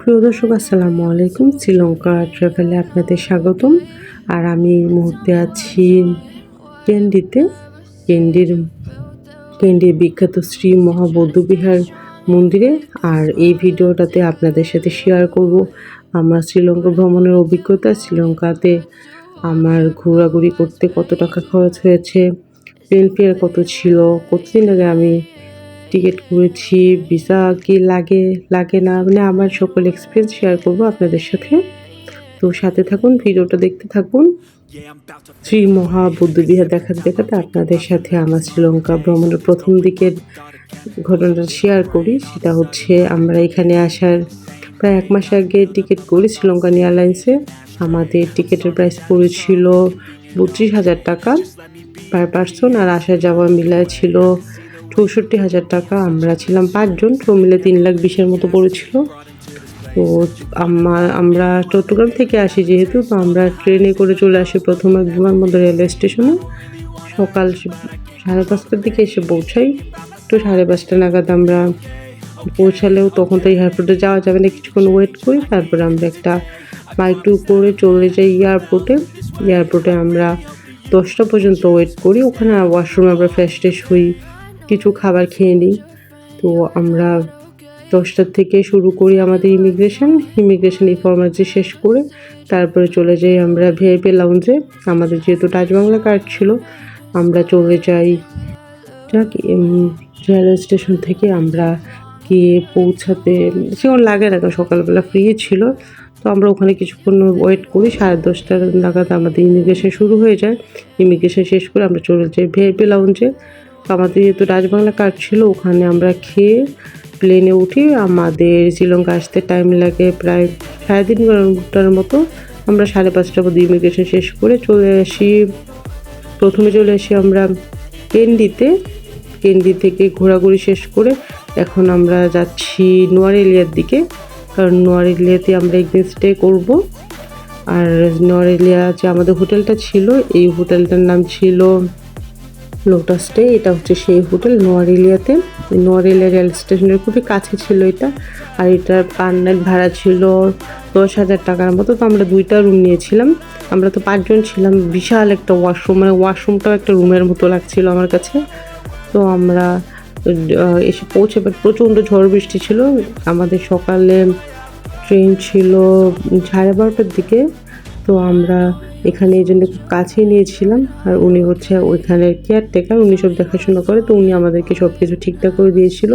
প্রিয় দর্শক, আসসালামু আলাইকুম। শ্রীলঙ্কা ট্রাভেলে আপনাদের স্বাগতম। আর আমি এই মুহূর্তে আছি ক্যান্ডিতে ক্যান্ডির ক্যান্ডির বিখ্যাত শ্রী মহাবৌদ্ধবিহার মন্দিরে। আর এই ভিডিওটাতে আপনাদের সাথে শেয়ার করব আমার শ্রীলঙ্কা ভ্রমণের অভিজ্ঞতা, শ্রীলঙ্কাতে আমার ঘোরাঘুরি করতে কত টাকা খরচ হয়েছে, প্লেন ফেয়ার কত ছিল, কতদিন আগে আমি টিকিট করেছি, ভিসা কি লাগে লাগে না মানে আমার সকল এক্সপিরিয়েন্স শেয়ার করব আপনাদের সাথে। তো সাথে থাকুন, ভিডিওটা দেখতে থাকুন। শ্রী মহা বুদ্ধবিহার দেখাতে দেখাতে আপনাদের সাথে আমার শ্রীলঙ্কা ভ্রমণের প্রথম দিকের ঘটনাটা শেয়ার করি। সেটা হচ্ছে আমরা এখানে আসার প্রায় এক মাস আগে টিকিট করি শ্রীলঙ্কান এয়ারলাইন্সে আমাদের টিকিটের প্রাইস পড়েছিল বত্রিশ হাজার টাকা পার পার্সন আর আসা যাওয়া মিলায় ছিল চৌষট্টি হাজার টাকা আমরা ছিলাম পাঁচজন, তো মিলে তিন লাখ বিশের মতো পড়েছিল। তো আমার আমরা চট্টগ্রাম থেকে আসি যেহেতু, তো আমরা ট্রেনে করে চলে আসি প্রথমে বিমানবন্দর রেলওয়ে স্টেশনে। সকাল সাড়ে পাঁচটার দিকে এসে পৌঁছাই। তো সাড়ে পাঁচটা নাগাদ আমরা পৌঁছালেও তখন তো এয়ারপোর্টে যাওয়া যাবে না, কিছুক্ষণ ওয়েট করি, তারপরে আমরা একটা বাইক টু করে চলে যাই এয়ারপোর্টে এয়ারপোর্টে আমরা দশটা পর্যন্ত ওয়েট করি, ওখানে ওয়াশরুমে আমরা ফ্রেশ ট্রেশ হই। কিছু খাবার খেয়ে নিই। তো আমরা দশটার থেকে শুরু করি আমাদের ইমিগ্রেশন ইমিগ্রেশন ইনফরমেন্সি শেষ করে তারপরে চলে যাই আমরা ভিআইপি লাউঞ্জে আমাদের যেহেতু টাচবাংলা কার্ড ছিল, আমরা চলে যাই। যাক রেলওয়ে স্টেশন থেকে আমরা গিয়ে পৌঁছাতে সেরকম লাগে না সকালবেলা ফ্রি ছিল। তো আমরা ওখানে কিছুক্ষণ ওয়েট করি, সাড়ে দশটা নাগাদ আমাদের ইমিগ্রেশন শুরু হয়ে যায়। ইমিগ্রেশন শেষ করে আমরা চলে যাই ভিআইপি লাউঞ্জে আমাদের যেহেতু রাজবাংলা কার্ড ছিল, ওখানে আমরা খেয়ে প্লেনে উঠি আমাদের শ্রীলঙ্কা আসতে টাইম লাগে প্রায় সাড়ে তিন ঘণ্টার মতো। আমরা সাড়ে পাঁচটা মধ্যে ইমিগ্রেশন শেষ করে চলে আসি। প্রথমে চলে আসি আমরা কেন্ডিতে। কেন্ডি থেকে ঘোরাঘুরি শেষ করে এখন আমরা যাচ্ছি নোয়ারেলিয়ার দিকে। কারণ নোয়ারেলিয়াতে আমরা একদিন স্টে করব। আর নোয়ারেলিয়া যে আমাদের হোটেলটা ছিল, এই হোটেলটার নাম ছিল লোটাস স্টে এটা হচ্ছে সেই হোটেল নোয়ারেলিয়াতে। নোয়ারেলিয়া রেল স্টেশনের খুবই কাছে ছিল এটা। আর এটার পার নাইট ভাড়া ছিল দশ হাজার টাকার মতো। তো আমরা দুইটা রুম নিয়েছিলাম। আমরা তো পাঁচজন ছিলাম। বিশাল একটা ওয়াশরুম মানে ওয়াশরুমটাও একটা রুমের মতো লাগছিল আমার কাছে। তো আমরা এসে পৌঁছে প্রচণ্ড ঝড় বৃষ্টি ছিল। আমাদের সকালে ট্রেন ছিল সাড়ে বারোটার দিকে। তো আমরা এখানে এই জন্য কাছেই নিয়েছিলাম, আর উনি হচ্ছে ওইখানের কেয়ারটেকার উনি সব দেখাশোনা করে, তো উনি আমাদেরকে সব কিছু ঠিকঠাক করে দিয়েছিল।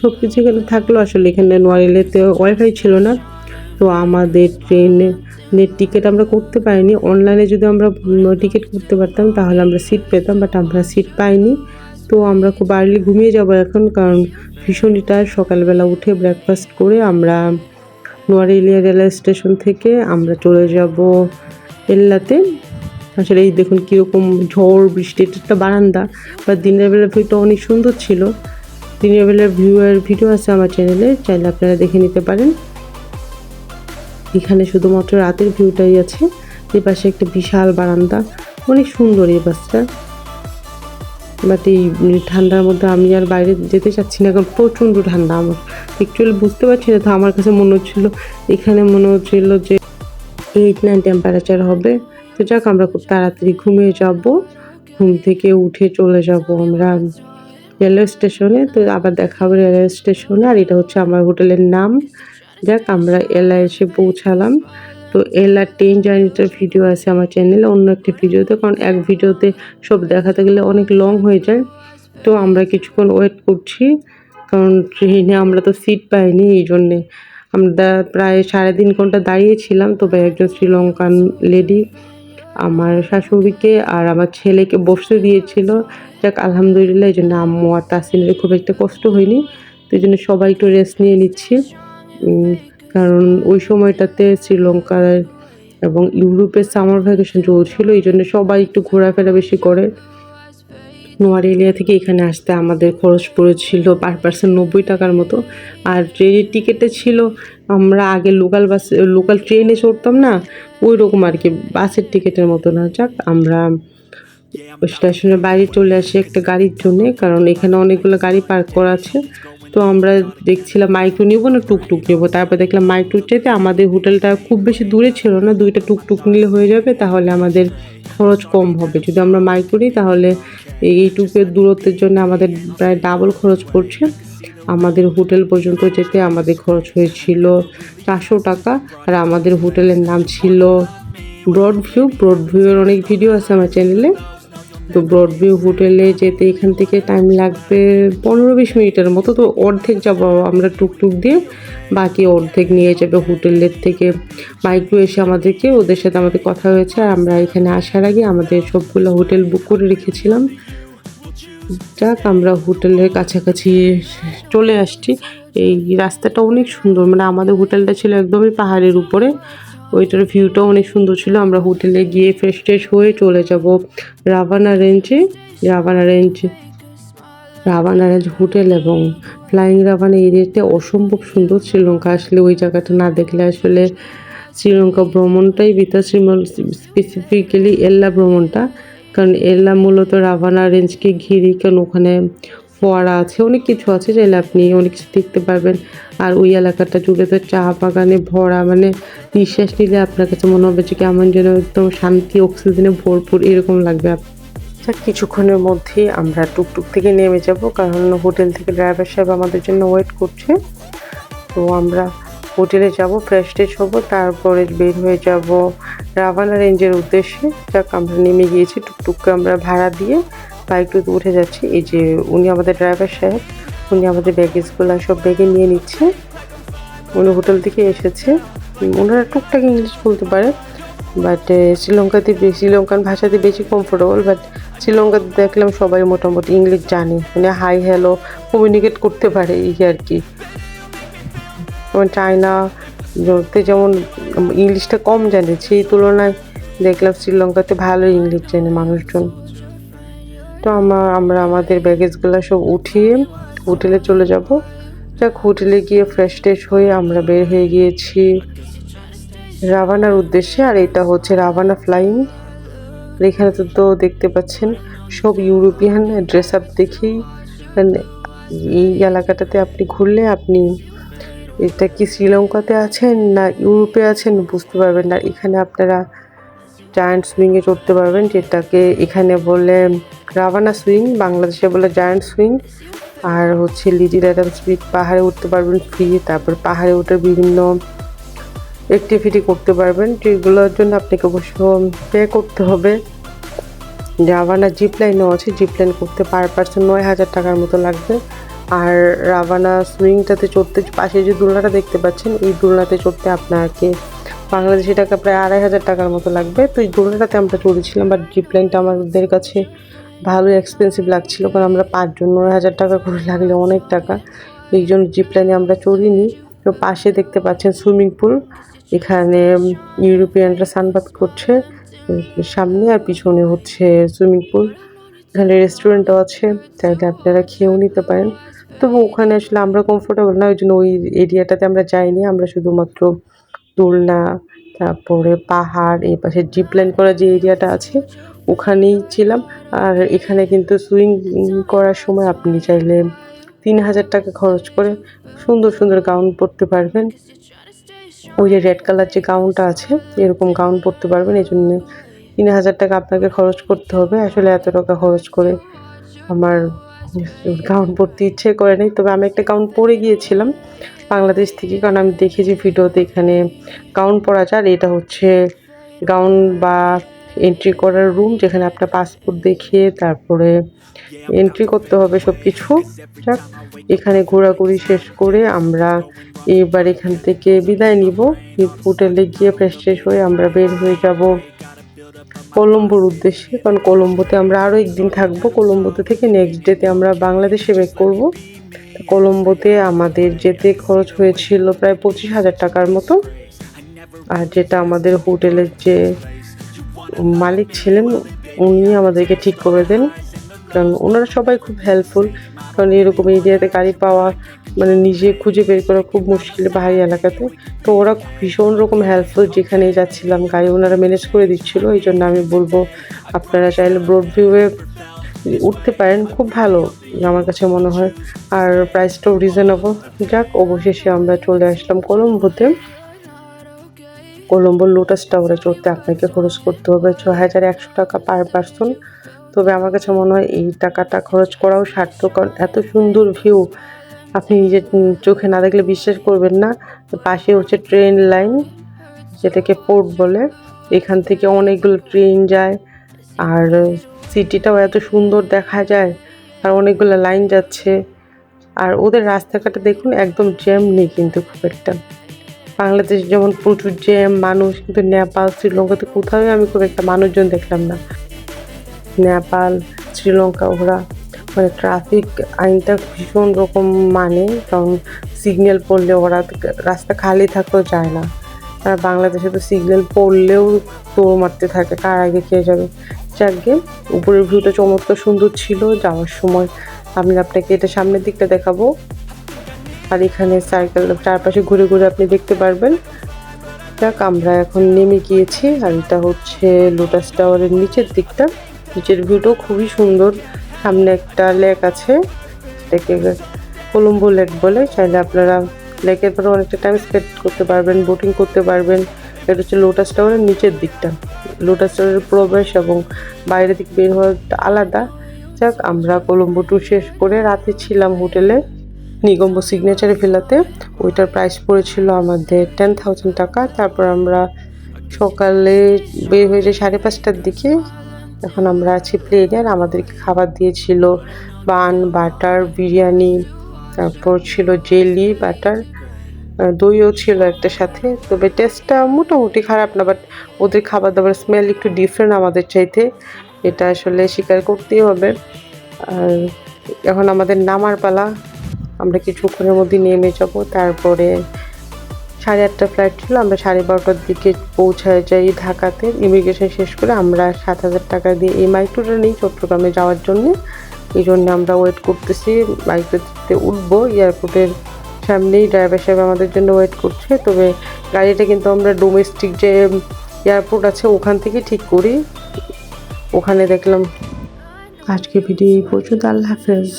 সব কিছু এখানে থাকল, আসলে এখানে নোয়ারিলেতে ওয়াইফাই ছিল না, তো আমাদের ট্রেনে নেট টিকিট আমরা করতে পারিনি। অনলাইনে যদি আমরা টিকিট করতে পারতাম, তাহলে আমরা সিট পেতাম বাট আমরা সিট পাইনি। তো আমরা খুব আর্লি ঘুমিয়ে যাব এখন, কারণ ভীষণই টায়ার সকালবেলা উঠে ব্রেকফাস্ট করে আমরা নোয়ারেলিয়া রেলওয়ে স্টেশন থেকে আমরা চলে যাব এল্লাতে। আসলে এই দেখুন কীরকম ঝড় বৃষ্টি একটা বারান্দা বা দিনের বেলার ভিউটা অনেক সুন্দর ছিল। দিনের বেলার ভিউয়ের ভিডিও আছে আমার চ্যানেলে চাইলে আপনারা দেখে নিতে পারেন। এখানে শুধুমাত্র রাতের ভিউটাই আছে, এ পাশে একটা বিশাল বারান্দা, অনেক সুন্দর এই বাসটা। বাট এই ঠান্ডার মধ্যে আমি আর বাইরে যেতে চাচ্ছি না, কারণ প্রচণ্ড ঠান্ডা আমার। অ্যাকচুয়ালি বুঝতে পারছি না, তো আমার কাছে মনে হচ্ছিল, এখানে মনে হচ্ছিল যে এইট নাইন টেম্পারেচার হবে। তো যাক, আমরা খুব তাড়াতাড়ি ঘুমিয়ে যাব। ঘুম থেকে উঠে চলে যাব আমরা রেলওয়ে স্টেশনে তো আবার দেখা হবে রেলওয়ে স্টেশনে আর এটা হচ্ছে আমার হোটেলের নাম। যাক, আমরা এলা এসে পৌঁছালাম। তো এলা ট্রেন জার্নিটার ভিডিও আছে আমার চ্যানেলে অন্য একটি ভিডিওতে কারণ এক ভিডিওতে সব দেখাতে গেলে অনেক লং হয়ে যায়। তো আমরা কিছুক্ষণ ওয়েট করছি। কারণ ট্রেনে আমরা তো সিট পাইনি, এই জন্যে। আমরা প্রায় সাড়ে তিন ঘণ্টা দাঁড়িয়েছিলাম তবে একজন শ্রীলঙ্কান লেডি আমার শাশুড়িকে আর আমার ছেলেকে বসতে দিয়েছিল। যাক, আলহামদুলিল্লাহ, এই জন্য আম্মু আর তাসিনের খুব একটা কষ্ট হয়নি। তো এই জন্য সবাই একটু রেস্ট নিয়ে নিচ্ছি। কারণ ওই সময়টাতে শ্রীলঙ্কার এবং ইউরোপের সামার ভ্যাকেশন চলছিল, এই জন্য সবাই একটু ঘোরাফেরা বেশি করে। নোয়ার এরিয়া থেকে এখানে আসতে আমাদের খরচ পড়েছিল পার পার্সেন্ট নব্বই টাকার মতো। আর ট্রেনের টিকিটে ছিল, আমরা আগে লোকাল বাসে লোকাল ট্রেনে চড়তাম না ওই রকম আর কি, বাসের টিকিটের মতো না। যাক, আমরা স্টেশনের বাইরে চলে আসি একটা গাড়ির জন্যে, কারণ এখানে অনেকগুলো গাড়ি পার্ক করা আছে। তো আমরা দেখছিলাম মাইক্রো নেব না, টুকটুক নেব। তারপর দেখলাম মাইক্রোর চাইতে আমাদের হোটেলটা খুব বেশি দূরে ছিল না, দুইটা টুকটুক নিলে হয়ে যাবে, তাহলে আমাদের খরচ কম হবে। যদি আমরা মাইক্রো নিই, তাহলে এইটুকের দূরত্বের জন্য আমাদের প্রায় ডাবল খরচ পড়ছে। আমাদের হোটেল পর্যন্ত যেতে আমাদের খরচ হয়েছিল চারশো টাকা, আর আমাদের হোটেলের নাম ছিল ব্রড ভিউ ব্রড ভিউয়ের অনেক ভিডিও আছে আমার চ্যানেলে। তো ব্রড ভিউ হোটেলে যেতে এখান থেকে টাইম লাগবে পনেরো বিশ মিনিটের মতো। তো অর্ধেক যাব আমরা টুকটুক দিয়ে। বাকি অর্ধেক নিয়ে যাবে হোটেলের থেকে। মাইক্রো এসে আমাদেরকে, ওদের সাথে আমাদের কথা হয়েছে। আর আমরা এখানে আসার আগে আমাদের সবগুলো হোটেল বুক করে রেখেছিলাম। যাক, আমরা হোটেলের কাছাকাছি চলে আসছি। এই রাস্তাটা অনেক সুন্দর। মানে আমাদের হোটেলটা ছিল একদমই পাহাড়ের উপরে। ওইটার ভিউটা অনেক সুন্দর ছিল। আমরা হোটেলে গিয়ে ফ্রেশ ট্রেশ হয়ে চলে যাব রাভানা রেঞ্জে Ravana range Ravana range hotel এবং ফ্লাইং রাভানা এরিয়াতে অসম্ভব সুন্দর শ্রীলঙ্কা। আসলে ওই জায়গাটা না দেখলে আসলে শ্রীলঙ্কা ভ্রমণটাই বিতা স্পেসিফিক্যালি এল্লা ভ্রমণটা। কারণ এল্লা মূলত রাভানা রেঞ্জকে ঘিরি, কারণ ওখানে ফোয়ারা আছে, অনেক কিছু আছে চাইলে আপনি অনেক কিছু দেখতে পারবেন। আর ওই এলাকাটা জুড়ে তো চা বাগানে ভরা মানে নিঃশ্বাস নিলে আপনার কাছে মনে হবে যে কেমন যেন একদম শান্তি, অক্সিজেনে ভরপুর, এরকম লাগবে। আচ্ছা কিছুক্ষণের মধ্যে আমরা টুকটুক থেকে নেমে যাব, কারণ হোটেল থেকে ড্রাইভার সাহেব আমাদের জন্য ওয়েট করছে। তো আমরা হোটেলে যাব, ফ্রেশ ট্রেশ হব, তারপরে বের হয়ে যাব রাভানা রেঞ্জের উদ্দেশ্যে। যাক, আমরা নেমে গিয়েছি, টুকটুককে আমরা ভাড়া দিয়ে বাইকটাতে উঠে যাচ্ছি। এই যে উনি আমাদের ড্রাইভার সাহেব, উনি আমাদের ব্যাগেজগুলো সব ব্যাগে নিয়ে নিচ্ছে। উনি হোটেল থেকে এসেছে। ওনারা টুকটাক ইংলিশ বলতে পারে বাট শ্রীলঙ্কাতে শ্রীলঙ্কান ভাষাতে বেশি কমফোর্টেবল বাট শ্রীলঙ্কাতে দেখলাম সবাই মোটামুটি ইংলিশ জানে। মানে হাই হ্যালো কমিউনিকেট করতে পারে এই আর কি। যেমন চায়না যেমন ইংলিশটা কম জানে, সেই তুলনায় দেখলাম শ্রীলঙ্কাতে ভালো ইংলিশ জানে মানুষজন। তো আমার আমরা আমাদের ব্যাগেজগুলো সব উঠিয়ে, হোটেলে চলে যাব। যাক, হোটেলে গিয়ে ফ্রেশ ট্রেশ হয়ে আমরা বের হয়ে গিয়েছি রাভানার উদ্দেশ্যে। আর এটা হচ্ছে রাভানা ফ্লাইং এখানে তো তো দেখতে পাচ্ছেন, সব ইউরোপিয়ান ড্রেস আপ দেখেই। এই এলাকাটাতে আপনি ঘুরলে আপনি, এটা কি শ্রীলঙ্কাতে আছেন না ইউরোপে আছেন বুঝতে পারবেন না। এখানে আপনারা জায়ান্ট সুইংয়ে চড়তে পারবেন, যেটাকে এখানে বলে রাভানা সুইং বাংলাদেশে বলে জায়ান্ট সুইং, আর হচ্ছে লিটিল অ্যাডাম স্পিড পাহাড়ে উঠতে পারবেন ফ্রি তারপর পাহাড়ে উঠে বিভিন্ন অ্যাক্টিভিটি করতে পারবেন। যেগুলোর জন্য আপনাকে অবশ্য পে করতে হবে। রাভানা জিপ লাইনও আছে জিপ লাইন করতে পার পার্সন নয় হাজার টাকার মতো লাগবে। আর রাভানা সুইংটাতে চড়তে পাশে যে দোলনাটা দেখতে পাচ্ছেন, এই দোলনাতে চড়তে আপনাকে বাংলাদেশি টাকা প্রায় আড়াই হাজার টাকার মতো লাগবে। তো এই দোলনাটাতে আমরা চড়েছিলাম বাট জিপ লাইনটা আমাদের কাছে ভালো এক্সপেন্সিভ লাগছিল, কারণ আমরা পাঁচজন নয় হাজার টাকা করে লাগলে অনেক টাকা। এই জন্য জিপ লাইনে আমরা চড়িনি। তো পাশে দেখতে পাচ্ছেন সুইমিং পুল এখানে ইউরোপিয়ানরা সানবাদ করছে, সামনে আর পিছনে হচ্ছে সুইমিং পুল এখানে রেস্টুরেন্টও আছে চাইলে আপনারা খেয়েও নিতে পারেন। তবু ওখানে আসলে আমরা কমফোর্টেবল না, ওই জন্য ওই এরিয়াটাতে আমরা যাইনি। আমরা শুধুমাত্র দোলনা, তারপরে পাহাড়, এই পাশে জিপ লাইন করা যে এরিয়াটা আছে ওখানেই ছিলাম। আর এখানে কিন্তু সুইং করার সময় আপনি চাইলে তিন হাজার টাকা খরচ করে সুন্দর সুন্দর গাউন পরতে পারবেন। ওই যে রেড কালার যে গাউনটা আছে, এরকম গাউন পরতে পারবেন। এই জন্য তিন হাজার টাকা আপনাকে খরচ করতে হবে। আসলে এত টাকা খরচ করে আমার গাউন পরতে ইচ্ছে করে নেই। তবে আমি একটা গাউন পরে গিয়েছিলাম বাংলাদেশ থেকে। কারণ আমি দেখেছি ভিডিওতে এখানে গাউন পরা যায়। এটা হচ্ছে গাউন বা এন্ট্রি করার রুম যেখানে আপনার পাসপোর্ট দেখিয়ে তারপরে এন্ট্রি করতে হবে সব কিছু যাক, এখানে ঘোরাঘুরি শেষ করে আমরা এবার এখান থেকে বিদায় নিব। হোটেলে গিয়ে ফ্রেশ ফ্রেশ হয়ে আমরা বের হয়ে যাব কলম্বোর উদ্দেশ্যে। কারণ কলম্বোতে আমরা আরও একদিন থাকব। কলম্বোতে থেকে নেক্সট ডেতে আমরা বাংলাদেশে ব্যাক করব। কলম্বোতে আমাদের যেতে খরচ হয়েছিল প্রায় পঁচিশ হাজার টাকার মতো। আর যেটা আমাদের হোটেলের যে মালিক ছিলেন, উনি আমাদেরকে ঠিক করে দেন। কারণ ওনারা সবাই খুব হেল্পফুল কারণ এরকম এরিয়াতে গাড়ি পাওয়া মানে নিজে খুঁজে বের করা খুব মুশকিল পাহাড়ি এলাকাতে। তো ওরা ভীষণ রকম হেল্পফুল যেখানেই যাচ্ছিলাম, গাড়ি ওনারা ম্যানেজ করে দিচ্ছিল। এই জন্য আমি বলব, আপনারা চাইলে ব্রড ভিউয়ে উঠতে পারেন, খুব ভালো আমার কাছে মনে হয়। আর প্রাইসটাও রিজনেবল যাক, অবশেষে আমরা চলে আসলাম কলম্বোতে কলম্বোর লোটাস টাওয়ারে চড়তে আপনাকে খরচ করতে হবে ছ হাজার একশো টাকা পার পার্সন তবে আমার কাছে মনে হয় এই টাকাটা খরচ করাও সার্থক এত সুন্দর ভিউ আপনি নিজের চোখে না দেখলে বিশ্বাস করবেন না। পাশে হচ্ছে ট্রেন লাইন যেটাকে পোর্ট বলে। এখান থেকে অনেকগুলো ট্রেন যায়, আর সিটিটাও এত সুন্দর দেখা যায়, আর অনেকগুলো লাইন যাচ্ছে। আর ওদের রাস্তাঘাটে দেখুন একদম জ্যাম নেই কিন্তু খুব একটা। বাংলাদেশ যেমন প্রচুর জ্যাম, মানুষ কিন্তু নেপাল, শ্রীলঙ্কাতে কোথাও আমি খুব একটা মানুষজন দেখলাম না। নেপাল, শ্রীলঙ্কা, ওরা মানে ট্রাফিক আইনটা ভীষণ রকম মানে কারণ সিগন্যাল পড়লে ওরা রাস্তা খালি থাকতেও যায় না। আর বাংলাদেশে তো সিগন্যাল পড়লেও দৌড় মারতে থাকে, কার আগে খেয়ে যাবে। যাকে উপরের ভিউটা চমৎকার সুন্দর ছিল, যাওয়ার সময়। আমি আপনাকে এটা সামনের দিকটা দেখাবো। আর এখানে সাইকেল চারপাশে ঘুরে ঘুরে আপনি দেখতে পারবেন। যাক, আমরা এখন নেমে গিয়েছি আর এটা হচ্ছে লোটাস টাওয়ারের নিচের দিকটা। নিচের ভিউটাও খুবই সুন্দর। সামনে একটা লেক আছে, সেটাকে কলম্বো লেক বলে। চাইলে আপনারা লেকের পরে অনেকটা টাইম স্পেন্ড করতে পারবেন বোটিং করতে পারবেন। এটা হচ্ছে লোটাস টাওয়ারের নিচের দিকটা। লোটাস টাওয়ারের প্রবেশ এবং বাইরের দিক বের হওয়াটা আলাদা। যাক, আমরা কলম্বো ট্যুর শেষ করে রাতে ছিলাম হোটেলে। নিগম্ব সিগনেচারে ফেলাতে। ওইটার প্রাইস পড়েছিল আমাদের টেন থাউজেন্ড টাকা। তারপর আমরা সকালে বের হয়ে যাই সাড়ে পাঁচটার দিকে এখন আমরা আছি প্লেনে আর আমাদেরকে খাবার দিয়েছিল বান বাটার বিরিয়ানি, তারপর ছিল জেলি বাটার দইও ছিল একটা সাথে। তবে টেস্টটা মোটামুটি খারাপ না বাট ওদের খাবার দাবার স্মেল একটু ডিফারেন্ট আমাদের চাইতে। এটা আসলে স্বীকার করতেই হবে। আর এখন আমাদের নামার পালা। আমরা কিছুক্ষণের মধ্যে নেমে যাব। তারপরে সাড়ে আটটা ফ্লাইট ছিল, আমরা সাড়ে বারোটার দিকে পৌঁছায় যাই ঢাকাতে। ইমিগ্রেশন শেষ করে আমরা সাত হাজার টাকা দিয়ে এই মাইক্রোটা নিই চট্টগ্রামে যাওয়ার জন্য। এই জন্য আমরা ওয়েট করতেছি মাইক্রোতে উঠবো। এয়ারপোর্টের সামনেই ড্রাইভার সাহেব আমাদের জন্য ওয়েট করছে। তবে গাড়িটা কিন্তু আমরা ডোমেস্টিক যে এয়ারপোর্ট আছে, ওখান থেকে ঠিক করি। ওখানে দেখলাম। আজকে ভিডিও এই পর্যন্ত। আল্লাহ হাফেজ।